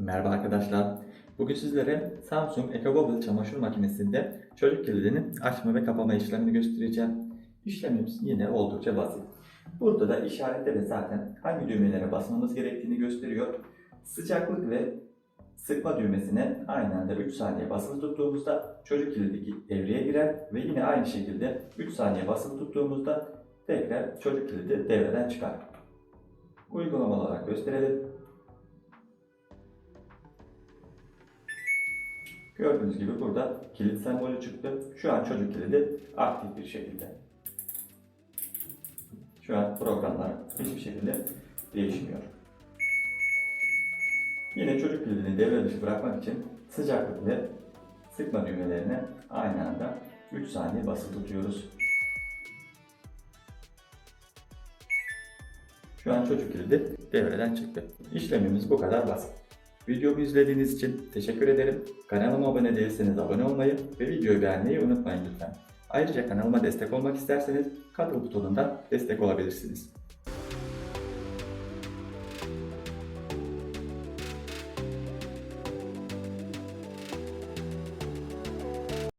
Merhaba arkadaşlar. Bugün sizlere Samsung EcoBubble çamaşır makinesinde çocuk kilidinin açma ve kapama işlemini göstereceğim. İşlemimiz yine oldukça basit. Burada da işarette de zaten hangi düğmelere basmamız gerektiğini gösteriyor. Sıcaklık ve sıkma düğmesine aynı anda 3 saniye basılı tuttuğumuzda çocuk kilidi devreye girer ve yine aynı şekilde 3 saniye basılı tuttuğumuzda tekrar çocuk kilidi devreden çıkar. Uygulama olarak gösterelim. Gördüğünüz gibi burada kilit sembolü çıktı. Şu an çocuk kilidi aktif bir şekilde. Şu an programlar hiçbir şekilde değişmiyor. Yine çocuk kilidini devre dışı bırakmak için sıcaklık ve sıkma düğmelerine aynı anda 3 saniye basılı tutuyoruz. Şu an çocuk kilidi devreden çıktı. İşlemimiz bu kadar basit. Videomu izlediğiniz için teşekkür ederim. Kanalıma abone değilseniz abone olmayı ve videoyu beğenmeyi unutmayın lütfen. Ayrıca kanalıma destek olmak isterseniz katıl butonundan destek olabilirsiniz.